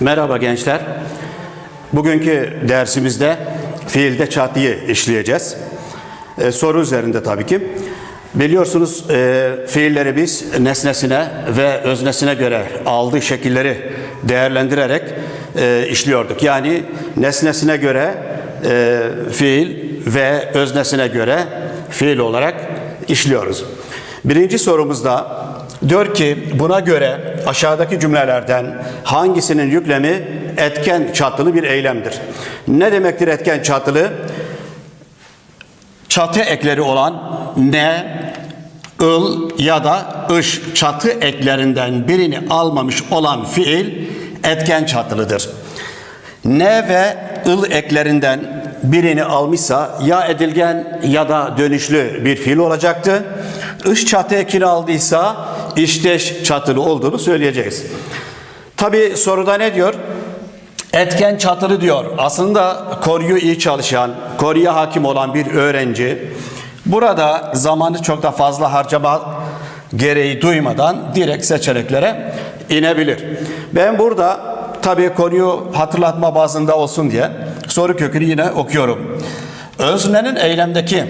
Merhaba gençler. Bugünkü dersimizde fiilde çatıyı işleyeceğiz. Ee, soru üzerinde tabii ki. Biliyorsunuz e, fiilleri biz nesnesine ve öznesine göre aldığı şekilleri değerlendirerek e, işliyorduk. Yani nesnesine göre e, fiil ve öznesine göre fiil olarak işliyoruz. Birinci sorumuzda diyor ki buna göre aşağıdaki cümlelerden hangisinin yüklemi etken çatılı bir eylemdir? Ne demektir etken çatılı? Çatı ekleri olan ne, ıl ya da ış çatı eklerinden birini almamış olan fiil etken çatılıdır. Ne ve ıl eklerinden birini almışsa ya edilgen ya da dönüşlü bir fiil olacaktı. Iş çatı ekini aldıysa işteş çatılı olduğunu söyleyeceğiz. Tabi soruda ne diyor? Etken çatılı diyor. Aslında koruyu iyi çalışan, koruya hakim olan bir öğrenci burada zamanı çok da fazla harcama gereği duymadan direkt seçeneklere inebilir. Ben burada tabii konuyu hatırlatma bazında olsun diye soru kökünü yine okuyorum. Öznenin eylemdeki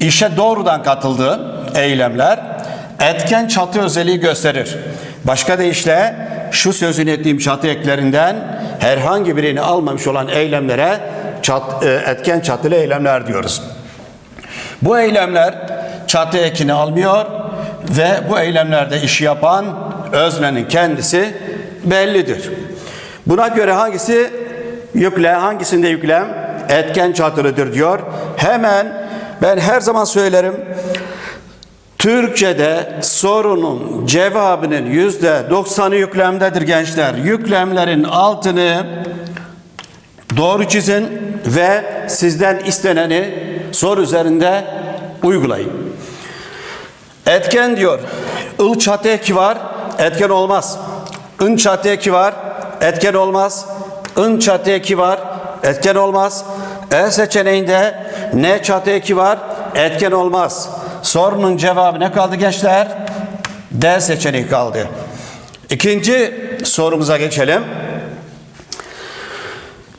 işe doğrudan katıldığı eylemler etken çatı özelliği gösterir. Başka deyişle şu sözünü ettiğim çatı eklerinden herhangi birini almamış olan eylemlere çat, e, etken çatılı eylemler diyoruz. Bu eylemler çatı ekini almıyor ve bu eylemlerde işi yapan öznenin kendisi bellidir. Buna göre hangisi yükle, hangisinde yüklem etken çatılıdır diyor. Hemen ben her zaman söylerim. Türkçe'de sorunun cevabının yüzde doksanı yüklemdedir gençler. Yüklemlerin altını doğru çizin ve sizden isteneni soru üzerinde uygulayın. Etken diyor. ıl çatı eki var, etken olmaz. ın çatı eki var, etken olmaz. ın çatı eki var, etken olmaz. E seçeneğinde ne çatı eki var, etken olmaz. Sorunun cevabı ne kaldı gençler? D seçeneği kaldı. İkinci sorumuza geçelim.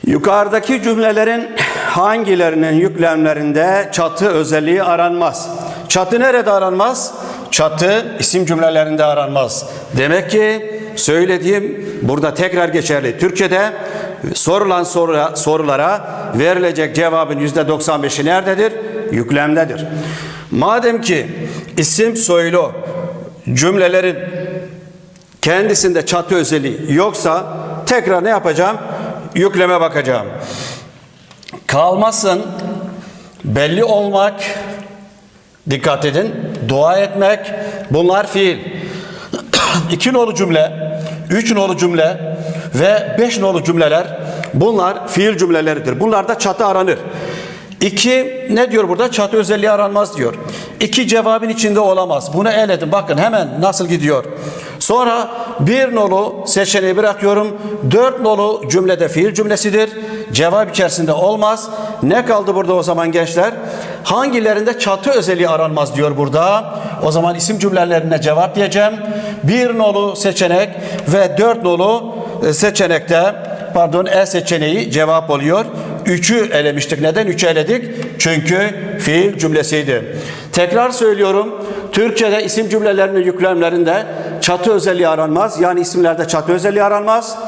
Yukarıdaki cümlelerin hangilerinin yüklemlerinde çatı özelliği aranmaz? Çatı nerede aranmaz? Çatı isim cümlelerinde aranmaz. Demek ki söylediğim burada tekrar geçerli. Türkçe'de sorulan sorulara, verilecek cevabın yüzde 95'i nerededir? Yüklemdedir. Madem ki isim soylu cümlelerin kendisinde çatı özelliği yoksa tekrar ne yapacağım? Yükleme bakacağım. Kalmasın, belli olmak, dikkat edin, dua etmek, bunlar fiil. İki nolu cümle, üç nolu cümle ve beş nolu cümleler bunlar fiil cümleleridir. Bunlarda çatı aranır. İki ne diyor burada? Çatı özelliği aranmaz diyor. İki cevabın içinde olamaz. Bunu el edin. Bakın hemen nasıl gidiyor. Sonra bir nolu seçeneği bırakıyorum. Dört nolu cümlede fiil cümlesidir. Cevap içerisinde olmaz. Ne kaldı burada o zaman gençler? Hangilerinde çatı özelliği aranmaz diyor burada. O zaman isim cümlelerine cevap diyeceğim. Bir nolu seçenek ve dört nolu seçenekte pardon E seçeneği cevap oluyor. Üçü elemiştik. Neden üçü eledik? Çünkü fiil cümlesiydi. Tekrar söylüyorum. Türkçe'de isim cümlelerinin yüklemlerinde çatı özelliği aranmaz. Yani isimlerde çatı özelliği aranmaz.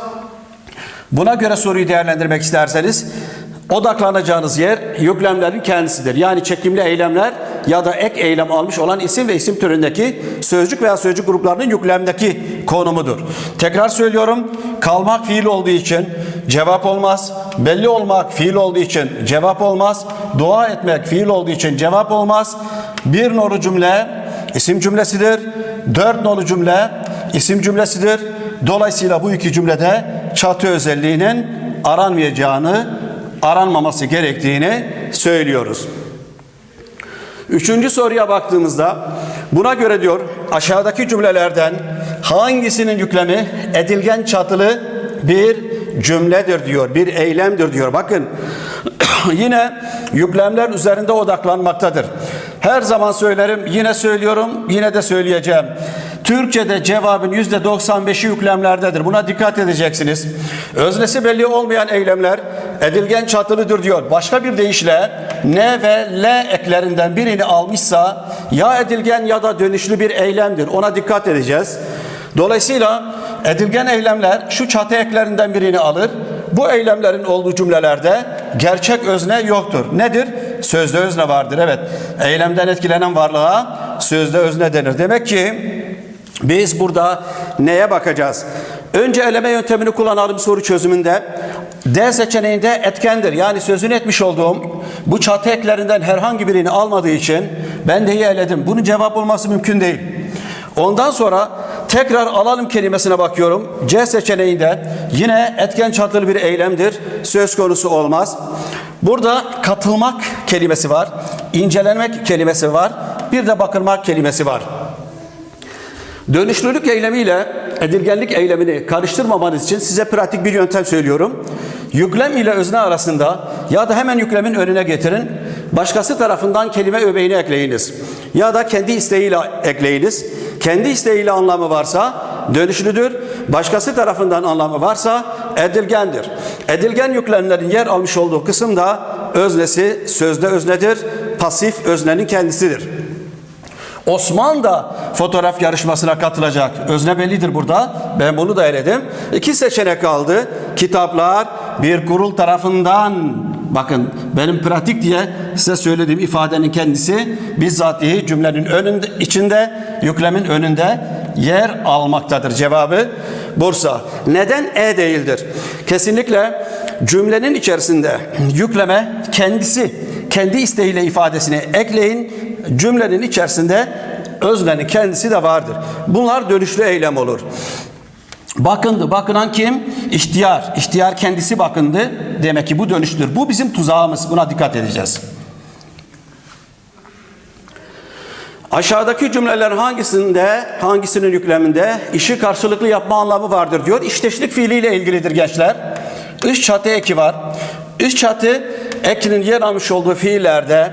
Buna göre soruyu değerlendirmek isterseniz odaklanacağınız yer yüklemlerin kendisidir. Yani çekimli eylemler ya da ek eylem almış olan isim ve isim türündeki sözcük veya sözcük gruplarının yüklemdeki konumudur. Tekrar söylüyorum. Kalmak fiil olduğu için cevap olmaz. Belli olmak fiil olduğu için cevap olmaz. Dua etmek fiil olduğu için cevap olmaz. Bir nolu cümle isim cümlesidir. Dört nolu cümle isim cümlesidir. Dolayısıyla bu iki cümlede çatı özelliğinin aranmayacağını, aranmaması gerektiğini söylüyoruz. Üçüncü soruya baktığımızda buna göre diyor aşağıdaki cümlelerden hangisinin yüklemi edilgen çatılı bir cümledir diyor, bir eylemdir diyor. Bakın yine yüklemler üzerinde odaklanmaktadır. Her zaman söylerim, yine söylüyorum, yine de söyleyeceğim. Türkçe'de cevabın %95'i yüklemlerdedir. Buna dikkat edeceksiniz. Öznesi belli olmayan eylemler edilgen çatılıdır diyor. Başka bir deyişle ne ve l eklerinden birini almışsa ya edilgen ya da dönüşlü bir eylemdir. Ona dikkat edeceğiz. Dolayısıyla edilgen eylemler şu çatı eklerinden birini alır. Bu eylemlerin olduğu cümlelerde gerçek özne yoktur. Nedir? Sözde özne vardır. Evet. Eylemden etkilenen varlığa sözde özne denir. Demek ki biz burada neye bakacağız? Önce eleme yöntemini kullanalım soru çözümünde. D seçeneğinde etkendir. Yani sözünü etmiş olduğum bu çatı eklerinden herhangi birini almadığı için ben de eledim. Bunun cevap olması mümkün değil. Ondan sonra tekrar alalım kelimesine bakıyorum. C seçeneğinde yine etken çatılı bir eylemdir. Söz konusu olmaz. Burada katılmak kelimesi var. incelenmek kelimesi var. Bir de bakılmak kelimesi var. Dönüşlülük eylemiyle edilgenlik eylemini karıştırmamanız için size pratik bir yöntem söylüyorum. Yüklem ile özne arasında ya da hemen yüklemin önüne getirin. Başkası tarafından kelime öbeğini ekleyiniz. Ya da kendi isteğiyle ekleyiniz. Kendi isteğiyle anlamı varsa dönüşlüdür. Başkası tarafından anlamı varsa edilgendir. Edilgen yüklemlerin yer almış olduğu kısımda öznesi sözde öznedir. Pasif öznenin kendisidir. Osman da fotoğraf yarışmasına katılacak. Özne bellidir burada. Ben bunu da eledim. İki seçenek kaldı. Kitaplar bir kurul tarafından bakın benim pratik diye size söylediğim ifadenin kendisi bizzatihi cümlenin önünde içinde yüklemin önünde yer almaktadır. Cevabı Bursa. Neden E değildir? Kesinlikle cümlenin içerisinde yükleme kendisi kendi isteğiyle ifadesini ekleyin. Cümlenin içerisinde öznenin kendisi de vardır. Bunlar dönüşlü eylem olur. Bakındı. Bakınan kim? İhtiyar. İhtiyar kendisi bakındı. Demek ki bu dönüştür. Bu bizim tuzağımız. Buna dikkat edeceğiz. Aşağıdaki cümleler hangisinde, hangisinin yükleminde işi karşılıklı yapma anlamı vardır diyor. İşteşlik fiiliyle ilgilidir gençler. Üç çatı eki var. Üç çatı ekinin yer almış olduğu fiillerde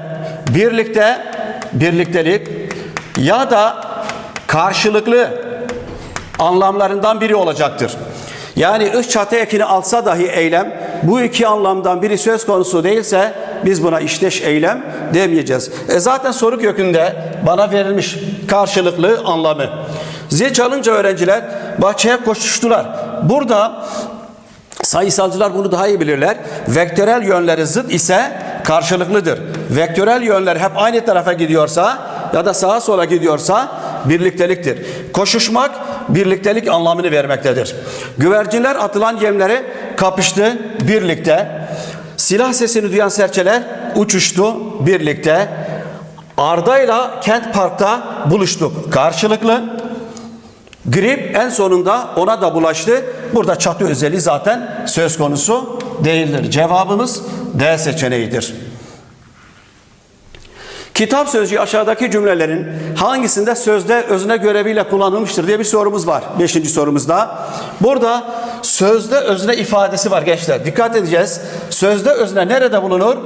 birlikte, birliktelik ya da karşılıklı anlamlarından biri olacaktır. Yani üç çatı ekini alsa dahi eylem bu iki anlamdan biri söz konusu değilse biz buna işteş eylem demeyeceğiz. E zaten soru kökünde bana verilmiş karşılıklı anlamı. Zil çalınca öğrenciler bahçeye koşuştular. Burada sayısalcılar bunu daha iyi bilirler. Vektörel yönleri zıt ise karşılıklıdır. Vektörel yönler hep aynı tarafa gidiyorsa ya da sağa sola gidiyorsa birlikteliktir. Koşuşmak birliktelik anlamını vermektedir. Güvercinler atılan yemleri kapıştı birlikte. Silah sesini duyan serçeler uçuştu birlikte. Arda'yla Kent Park'ta buluştuk. Karşılıklı. Grip en sonunda ona da bulaştı. Burada çatı özelliği zaten söz konusu değildir. Cevabımız D seçeneğidir. Kitap sözcüğü aşağıdaki cümlelerin hangisinde sözde özne göreviyle kullanılmıştır diye bir sorumuz var. Beşinci sorumuzda. Burada sözde özne ifadesi var gençler. Dikkat edeceğiz. Sözde özne nerede bulunur?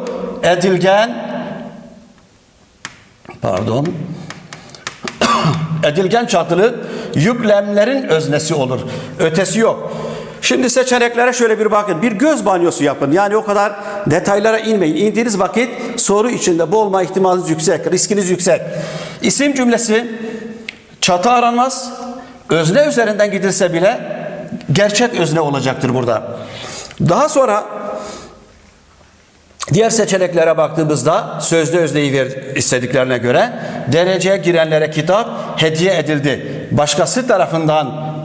Edilgen pardon edilgen çatılı yüklemlerin öznesi olur. Ötesi yok. Şimdi seçeneklere şöyle bir bakın. Bir göz banyosu yapın. Yani o kadar detaylara inmeyin. İndiğiniz vakit soru içinde boğulma ihtimaliniz yüksek, riskiniz yüksek. İsim cümlesi çatı aranmaz. Özne üzerinden gidilse bile gerçek özne olacaktır burada. Daha sonra Diğer seçeneklere baktığımızda sözde özneyi ver istediklerine göre dereceye girenlere kitap hediye edildi. Başkası tarafından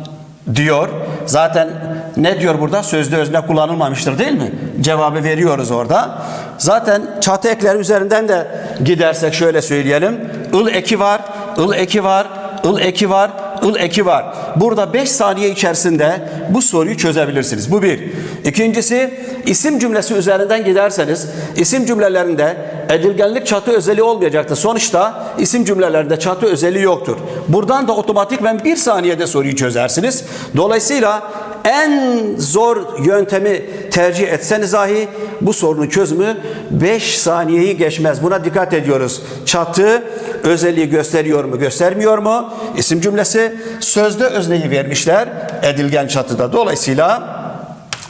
diyor. Zaten ne diyor burada? Sözde özne kullanılmamıştır değil mi? Cevabı veriyoruz orada. Zaten çatı ekleri üzerinden de gidersek şöyle söyleyelim. ıl eki var, ıl eki var, ıl eki var, ıl eki var. Burada 5 saniye içerisinde bu soruyu çözebilirsiniz. Bu bir. İkincisi isim cümlesi üzerinden giderseniz isim cümlelerinde edilgenlik çatı özelliği olmayacaktır. Sonuçta isim cümlelerinde çatı özelliği yoktur. Buradan da otomatikmen bir saniyede soruyu çözersiniz. Dolayısıyla en zor yöntemi tercih etseniz dahi bu sorunun çözümü 5 saniyeyi geçmez. Buna dikkat ediyoruz. Çatı özelliği gösteriyor mu, göstermiyor mu? İsim cümlesi sözde özneyi vermişler edilgen çatıda. Dolayısıyla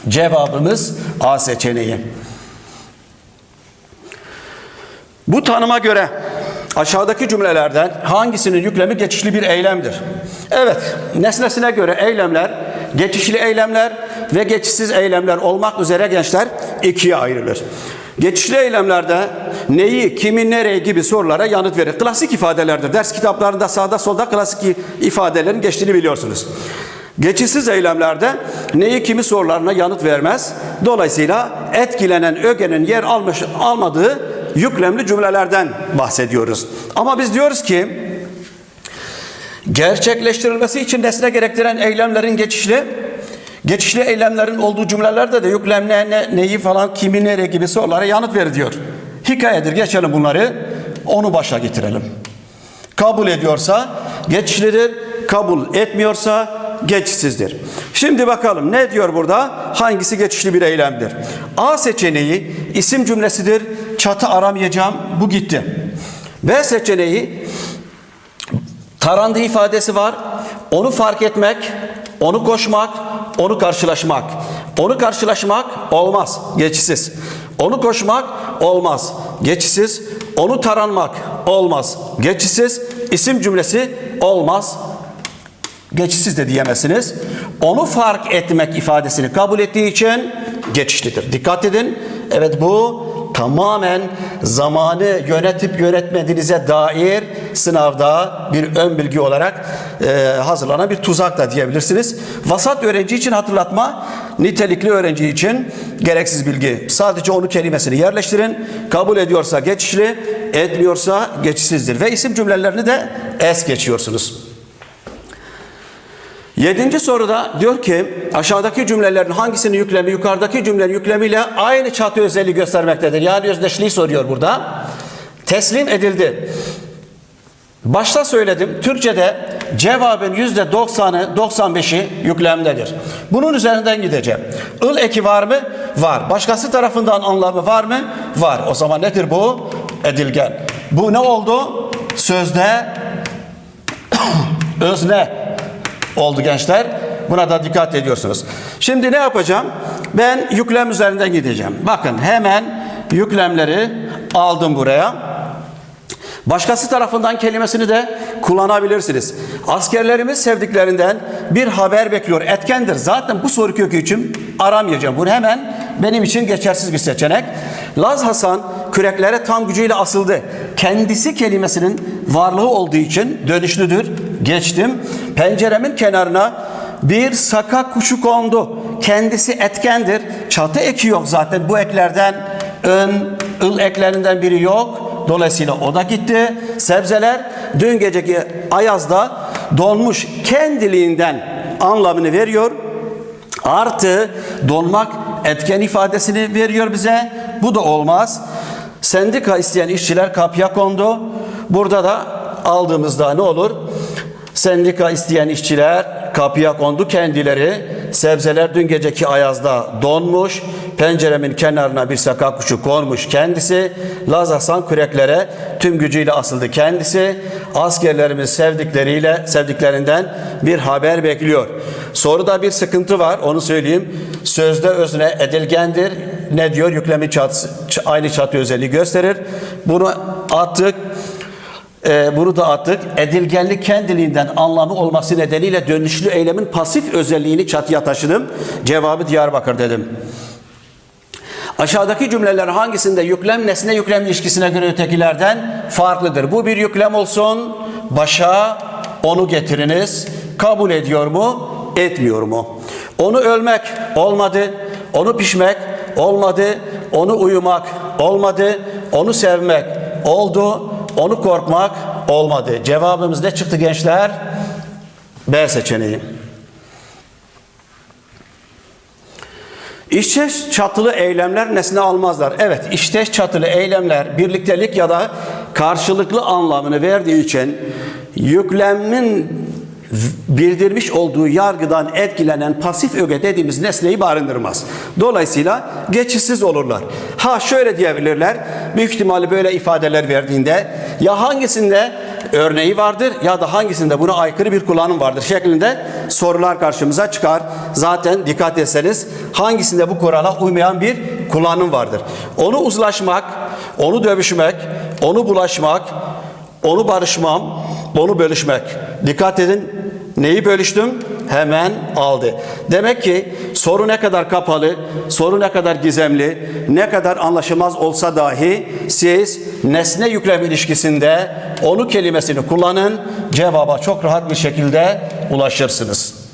cevabımız A seçeneği. Bu tanıma göre aşağıdaki cümlelerden hangisinin yüklemi geçişli bir eylemdir? Evet, nesnesine göre eylemler, geçişli eylemler ve geçişsiz eylemler olmak üzere gençler ikiye ayrılır. Geçişli eylemlerde neyi, kimi, nereye gibi sorulara yanıt verir. Klasik ifadelerdir. Ders kitaplarında sağda solda klasik ifadelerin geçtiğini biliyorsunuz. Geçişsiz eylemlerde neyi kimi sorularına yanıt vermez. Dolayısıyla etkilenen ögenin yer almış almadığı yüklemli cümlelerden bahsediyoruz. Ama biz diyoruz ki gerçekleştirilmesi için nesne gerektiren eylemlerin geçişli geçişli eylemlerin olduğu cümlelerde de yüklem ne, ne- neyi falan kimi nereye gibi sorulara yanıt ver diyor. Hikayedir geçelim bunları onu başa getirelim. Kabul ediyorsa geçişlidir, kabul etmiyorsa geçişsizdir. Şimdi bakalım ne diyor burada? Hangisi geçişli bir eylemdir? A seçeneği isim cümlesidir. Çatı aramayacağım. Bu gitti. B seçeneği tarandı ifadesi var. Onu fark etmek, onu koşmak, onu karşılaşmak. Onu karşılaşmak olmaz, geçişsiz. Onu koşmak olmaz, geçişsiz. Onu taranmak olmaz, geçişsiz. İsim cümlesi olmaz, geçişsiz de diyemezsiniz. Onu fark etmek ifadesini kabul ettiği için geçişlidir. Dikkat edin. Evet bu tamamen zamanı yönetip yönetmediğinize dair sınavda bir ön bilgi olarak e, hazırlanan bir tuzak da diyebilirsiniz. Vasat öğrenci için hatırlatma, nitelikli öğrenci için gereksiz bilgi. Sadece onu kelimesini yerleştirin. Kabul ediyorsa geçişli, etmiyorsa geçişsizdir. Ve isim cümlelerini de es geçiyorsunuz. Yedinci soruda diyor ki aşağıdaki cümlelerin hangisinin yüklemi yukarıdaki cümlenin yüklemiyle aynı çatı özelliği göstermektedir. Yani özdeşliği soruyor burada. Teslim edildi. Başta söyledim. Türkçe'de cevabın yüzde doksanı, 95'i yüklemdedir. Bunun üzerinden gideceğim. Il eki var mı? Var. Başkası tarafından anlamı var mı? Var. O zaman nedir bu? Edilgen. Bu ne oldu? Sözde özne oldu gençler. Buna da dikkat ediyorsunuz. Şimdi ne yapacağım? Ben yüklem üzerinden gideceğim. Bakın hemen yüklemleri aldım buraya. Başkası tarafından kelimesini de kullanabilirsiniz. Askerlerimiz sevdiklerinden bir haber bekliyor. Etkendir. Zaten bu soru kökü için aramayacağım. Bunu hemen benim için geçersiz bir seçenek. Laz Hasan küreklere tam gücüyle asıldı. Kendisi kelimesinin varlığı olduğu için dönüşlüdür. Geçtim. Penceremin kenarına bir saka kuşu kondu. Kendisi etkendir. Çatı eki yok zaten. Bu eklerden ön, ıl eklerinden biri yok. Dolayısıyla o da gitti. Sebzeler dün geceki ayazda donmuş kendiliğinden anlamını veriyor. Artı donmak etken ifadesini veriyor bize. Bu da olmaz. Sendika isteyen işçiler kapıya kondu. Burada da aldığımızda ne olur? Sendika isteyen işçiler kapıya kondu kendileri. Sebzeler dün geceki ayazda donmuş. Penceremin kenarına bir saka kuşu konmuş kendisi. Laz Hasan küreklere tüm gücüyle asıldı kendisi. Askerlerimiz sevdikleriyle sevdiklerinden bir haber bekliyor. Soruda bir sıkıntı var onu söyleyeyim. Sözde özne edilgendir. Ne diyor? Yüklemin çatısı, aynı çatı özelliği gösterir. Bunu attık. Ee, bunu da attık. Edilgenlik kendiliğinden anlamı olması nedeniyle dönüşlü eylemin pasif özelliğini çatıya taşıdım. Cevabı Diyarbakır dedim. Aşağıdaki cümleler hangisinde yüklem nesne yüklem ilişkisine göre ötekilerden farklıdır? Bu bir yüklem olsun. Başa onu getiriniz. Kabul ediyor mu? Etmiyor mu? Onu ölmek olmadı. Onu pişmek olmadı. Onu uyumak olmadı. Onu sevmek oldu. Onu korkmak olmadı. Cevabımız ne çıktı gençler? B seçeneği. İşteş çatılı eylemler nesne almazlar. Evet, işteş çatılı eylemler birliktelik ya da karşılıklı anlamını verdiği için yüklemin bildirmiş olduğu yargıdan etkilenen pasif öge dediğimiz nesneyi barındırmaz. Dolayısıyla geçişsiz olurlar. Ha şöyle diyebilirler. Büyük ihtimalle böyle ifadeler verdiğinde ya hangisinde örneği vardır ya da hangisinde buna aykırı bir kullanım vardır şeklinde sorular karşımıza çıkar. Zaten dikkat etseniz hangisinde bu kurala uymayan bir kullanım vardır. Onu uzlaşmak, onu dövüşmek, onu bulaşmak, onu barışmam, onu bölüşmek. Dikkat edin neyi bölüştüm? Hemen aldı. Demek ki soru ne kadar kapalı, soru ne kadar gizemli, ne kadar anlaşılmaz olsa dahi siz nesne yüklem ilişkisinde onu kelimesini kullanın, cevaba çok rahat bir şekilde ulaşırsınız.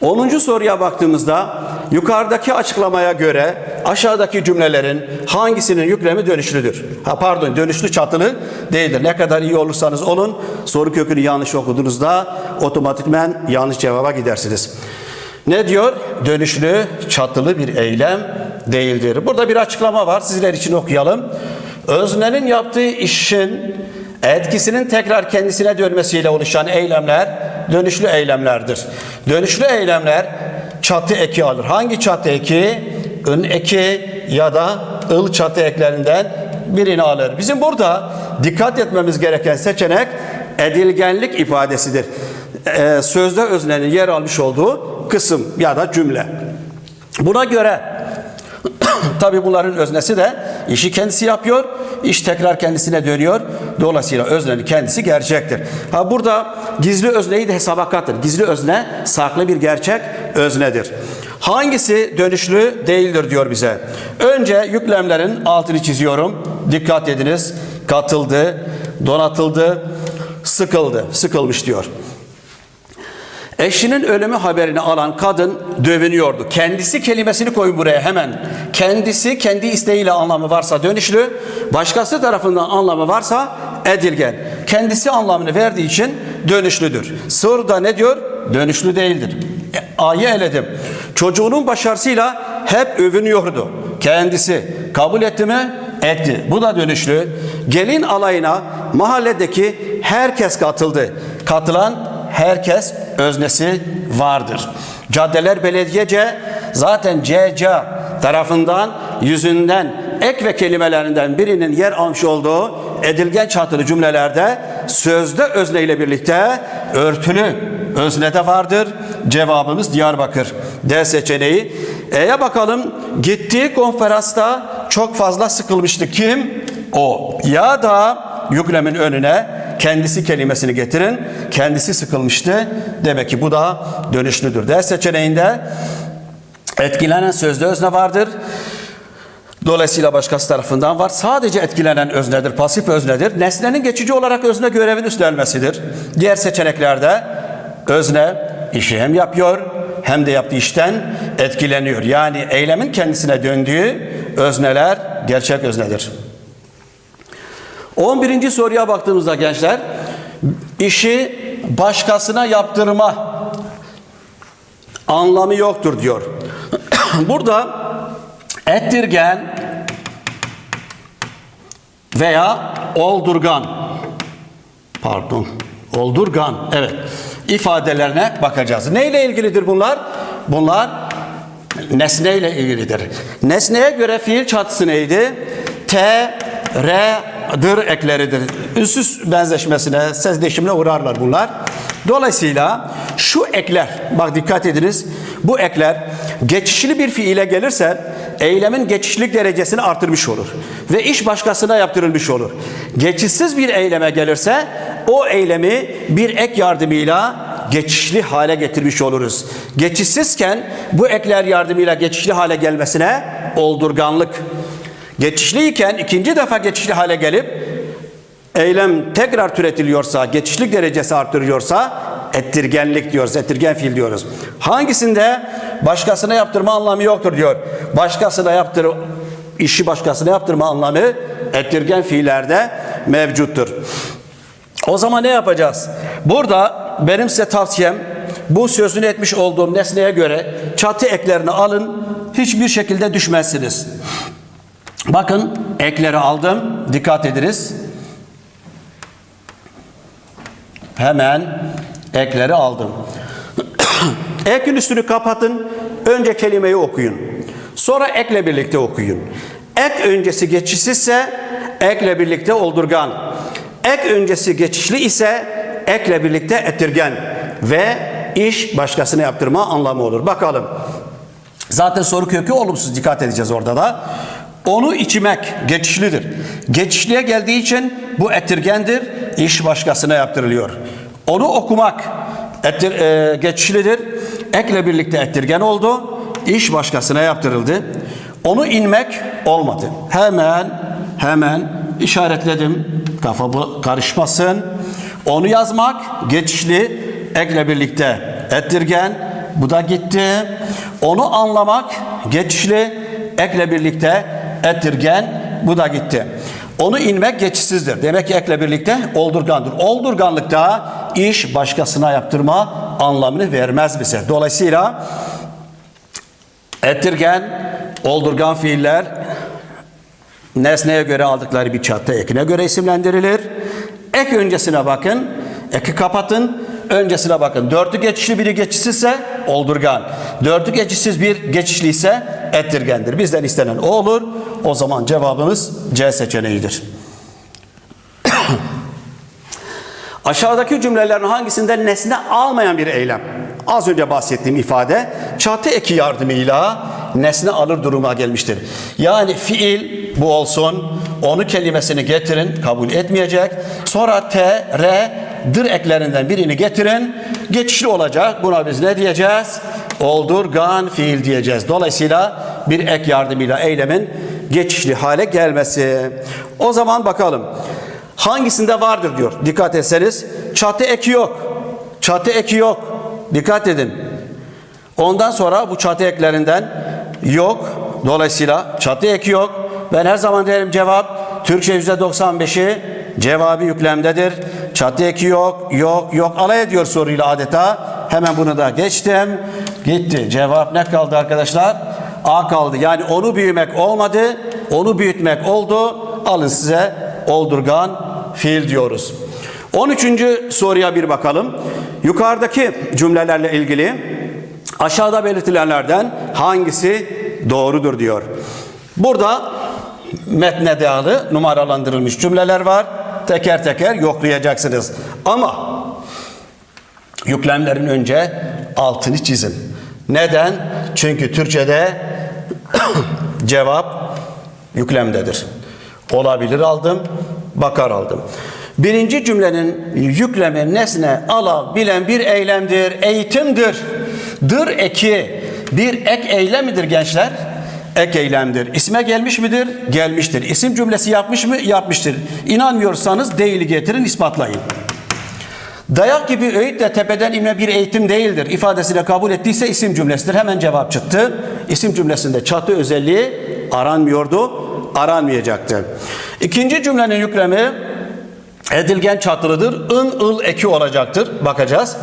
10. soruya baktığımızda yukarıdaki açıklamaya göre aşağıdaki cümlelerin hangisinin yüklemi dönüşlüdür? Ha pardon dönüşlü çatılı değildir. Ne kadar iyi olursanız olun soru kökünü yanlış okuduğunuzda otomatikmen yanlış cevaba gidersiniz. Ne diyor? Dönüşlü çatılı bir eylem değildir. Burada bir açıklama var. Sizler için okuyalım. Öznenin yaptığı işin etkisinin tekrar kendisine dönmesiyle oluşan eylemler dönüşlü eylemlerdir. Dönüşlü eylemler çatı eki alır. Hangi çatı eki? Ün eki ya da ıl çatı eklerinden birini alır. Bizim burada dikkat etmemiz gereken seçenek edilgenlik ifadesidir. Ee, sözde öznenin yer almış olduğu kısım ya da cümle. Buna göre Tabi bunların öznesi de işi kendisi yapıyor, iş tekrar kendisine dönüyor. Dolayısıyla öznenin kendisi gerçektir. Ha burada gizli özneyi de hesaba katır. Gizli özne saklı bir gerçek öznedir. Hangisi dönüşlü değildir diyor bize. Önce yüklemlerin altını çiziyorum. Dikkat ediniz. Katıldı, donatıldı, sıkıldı, sıkılmış diyor. Eşinin ölümü haberini alan kadın dövünüyordu. Kendisi kelimesini koyun buraya hemen. Kendisi kendi isteğiyle anlamı varsa dönüşlü, başkası tarafından anlamı varsa edilgen. Kendisi anlamını verdiği için dönüşlüdür. Soruda ne diyor? Dönüşlü değildir. E, A'yı eledim. Çocuğunun başarısıyla hep övünüyordu. Kendisi kabul etti mi? Etti. Bu da dönüşlü. Gelin alayına mahalledeki herkes katıldı. Katılan herkes öznesi vardır. Caddeler belediyece zaten CC tarafından yüzünden ek ve kelimelerinden birinin yer almış olduğu edilgen çatılı cümlelerde sözde özne ile birlikte örtülü özne de vardır. Cevabımız Diyarbakır. D seçeneği. E'ye bakalım. Gittiği konferansta çok fazla sıkılmıştı. Kim? O. Ya da yüklemin önüne kendisi kelimesini getirin. Kendisi sıkılmıştı. Demek ki bu da dönüşlüdür. D seçeneğinde etkilenen sözde özne vardır. Dolayısıyla başkası tarafından var. Sadece etkilenen öznedir, pasif öznedir. Nesnenin geçici olarak özne görevin üstlenmesidir. Diğer seçeneklerde özne işi hem yapıyor hem de yaptığı işten etkileniyor. Yani eylemin kendisine döndüğü özneler gerçek öznedir. 11. soruya baktığımızda gençler işi başkasına yaptırma anlamı yoktur diyor. Burada ettirgen veya oldurgan pardon oldurgan evet ifadelerine bakacağız. Neyle ilgilidir bunlar? Bunlar nesneyle ilgilidir. Nesneye göre fiil çatısı neydi? T, R, dır ekleridir. Ünsüz benzeşmesine, ses değişimine uğrarlar bunlar. Dolayısıyla şu ekler, bak dikkat ediniz, bu ekler geçişli bir fiile gelirse eylemin geçişlik derecesini artırmış olur. Ve iş başkasına yaptırılmış olur. Geçişsiz bir eyleme gelirse o eylemi bir ek yardımıyla geçişli hale getirmiş oluruz. Geçişsizken bu ekler yardımıyla geçişli hale gelmesine oldurganlık. Geçişliyken ikinci defa geçişli hale gelip eylem tekrar türetiliyorsa, geçişlik derecesi artırıyorsa ettirgenlik diyoruz, ettirgen fiil diyoruz. Hangisinde başkasına yaptırma anlamı yoktur diyor. Başkasına yaptır işi başkasına yaptırma anlamı ettirgen fiillerde mevcuttur. O zaman ne yapacağız? Burada benim size tavsiyem bu sözünü etmiş olduğum nesneye göre çatı eklerini alın. Hiçbir şekilde düşmezsiniz. Bakın ekleri aldım. Dikkat ediniz. Hemen ekleri aldım. Ekin üstünü kapatın. Önce kelimeyi okuyun. Sonra ekle birlikte okuyun. Ek öncesi geçişsizse ekle birlikte oldurgan. Ek öncesi geçişli ise ekle birlikte ettirgen ve iş başkasına yaptırma anlamı olur. Bakalım. Zaten soru kökü olumsuz dikkat edeceğiz orada da. Onu içmek geçişlidir. Geçişliye geldiği için bu ettirgendir. İş başkasına yaptırılıyor. Onu okumak ettir, e, geçişlidir. Ekle birlikte ettirgen oldu. İş başkasına yaptırıldı. Onu inmek olmadı. Hemen hemen işaretledim. Kafa karışmasın. Onu yazmak geçişli ekle birlikte ettirgen bu da gitti. Onu anlamak geçişli ekle birlikte ettirgen bu da gitti. Onu inmek geçişsizdir. Demek ki ekle birlikte oldurgandır. Oldurganlıkta iş başkasına yaptırma anlamını vermez bize. Dolayısıyla ettirgen, oldurgan fiiller nesneye göre aldıkları bir çatı ekine göre isimlendirilir. Ek öncesine bakın. Eki kapatın. Öncesine bakın. Dörtlü geçişli biri geçişsizse oldurgan. Dörtlü geçişsiz bir geçişli ise ettirgendir. Bizden istenen o olur. O zaman cevabımız C seçeneğidir. Aşağıdaki cümlelerin hangisinde nesne almayan bir eylem? Az önce bahsettiğim ifade çatı eki yardımıyla nesne alır duruma gelmiştir. Yani fiil bu olsun, onu kelimesini getirin, kabul etmeyecek. Sonra t, r, dır eklerinden birini getirin, geçişli olacak. Buna biz ne diyeceğiz? Oldurgan fiil diyeceğiz. Dolayısıyla bir ek yardımıyla eylemin geçişli hale gelmesi. O zaman bakalım. Hangisinde vardır diyor. Dikkat etseniz çatı eki yok. Çatı eki yok. Dikkat edin. Ondan sonra bu çatı eklerinden yok. Dolayısıyla çatı eki yok. Ben her zaman derim cevap Türkçe %95'i cevabı yüklemdedir. Çatı eki yok, yok, yok. Alay ediyor soruyla adeta. Hemen bunu da geçtim. Gitti. Cevap ne kaldı arkadaşlar? A kaldı. Yani onu büyümek olmadı. Onu büyütmek oldu. Alın size oldurgan fiil diyoruz. 13. soruya bir bakalım. Yukarıdaki cümlelerle ilgili aşağıda belirtilenlerden hangisi doğrudur diyor. Burada metne dayalı numaralandırılmış cümleler var. Teker teker yoklayacaksınız. Ama yüklemlerin önce altını çizin. Neden? Çünkü Türkçe'de cevap yüklemdedir. Olabilir aldım, bakar aldım. Birinci cümlenin yüklemi nesne alabilen bir eylemdir, eğitimdir. Dır eki bir ek eylemidir gençler. Ek eylemdir. İsme gelmiş midir? Gelmiştir. İsim cümlesi yapmış mı? Yapmıştır. İnanmıyorsanız değili getirin, ispatlayın. Dayak gibi öğüt de tepeden inme bir eğitim değildir. İfadesiyle kabul ettiyse isim cümlesidir. Hemen cevap çıktı. İsim cümlesinde çatı özelliği aranmıyordu, aranmayacaktı. İkinci cümlenin yüklemi edilgen çatılıdır. In, ıl eki olacaktır. Bakacağız.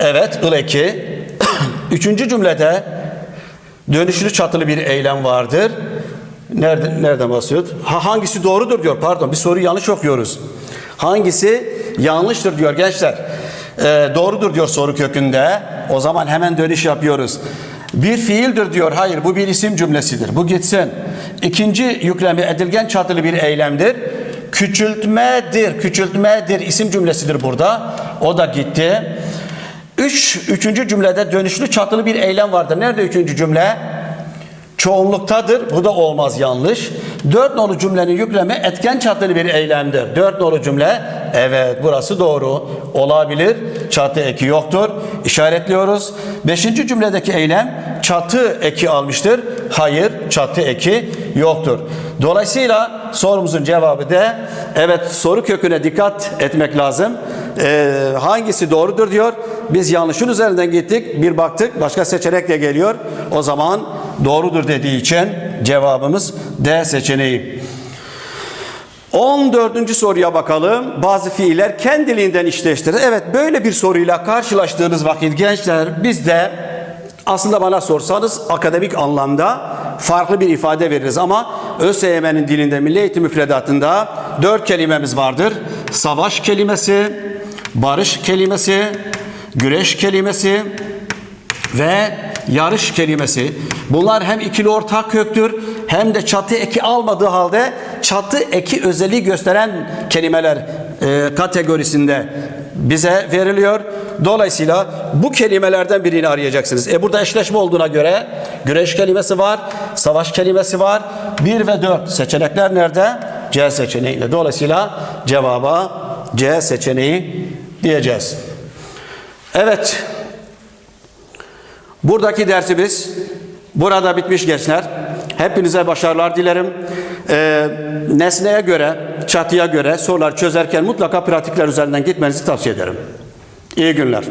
Evet, ıl eki. Üçüncü cümlede dönüşlü çatılı bir eylem vardır. Nerede, nereden bahsediyor? Ha, hangisi doğrudur diyor. Pardon bir soruyu yanlış okuyoruz. Hangisi yanlıştır diyor gençler. Ee, doğrudur diyor soru kökünde. O zaman hemen dönüş yapıyoruz. Bir fiildir diyor. Hayır bu bir isim cümlesidir. Bu gitsin. İkinci yüklemi edilgen çatılı bir eylemdir. Küçültmedir. Küçültmedir isim cümlesidir burada. O da gitti. Üç, üçüncü cümlede dönüşlü çatılı bir eylem vardır. Nerede üçüncü cümle? Çoğunluktadır. Bu da olmaz yanlış. Dört nolu cümlenin yüklemi etken çatılı bir eylemdir. Dört nolu cümle evet burası doğru olabilir. Çatı eki yoktur. İşaretliyoruz. Beşinci cümledeki eylem çatı eki almıştır. Hayır çatı eki yoktur. Dolayısıyla sorumuzun cevabı da evet soru köküne dikkat etmek lazım. Ee, hangisi doğrudur diyor. Biz yanlışın üzerinden gittik. Bir baktık başka seçenek de geliyor. O zaman doğrudur dediği için cevabımız D seçeneği. 14. soruya bakalım. Bazı fiiller kendiliğinden işleştirir. Evet böyle bir soruyla karşılaştığınız vakit gençler biz de aslında bana sorsanız akademik anlamda farklı bir ifade veririz ama ÖSYM'nin dilinde Milli Eğitim Müfredatında dört kelimemiz vardır. Savaş kelimesi, barış kelimesi, güreş kelimesi ve yarış kelimesi. Bunlar hem ikili ortak köktür hem de çatı eki almadığı halde çatı eki özelliği gösteren kelimeler e, kategorisinde bize veriliyor. Dolayısıyla bu kelimelerden birini arayacaksınız. E burada eşleşme olduğuna göre güreş kelimesi var, savaş kelimesi var. 1 ve 4 seçenekler nerede? C seçeneğinde. Dolayısıyla cevaba C seçeneği diyeceğiz. Evet. Buradaki dersimiz burada bitmiş gençler. Hepinize başarılar dilerim. Ee, nesneye göre, çatıya göre sorular çözerken mutlaka pratikler üzerinden gitmenizi tavsiye ederim. İyi günler.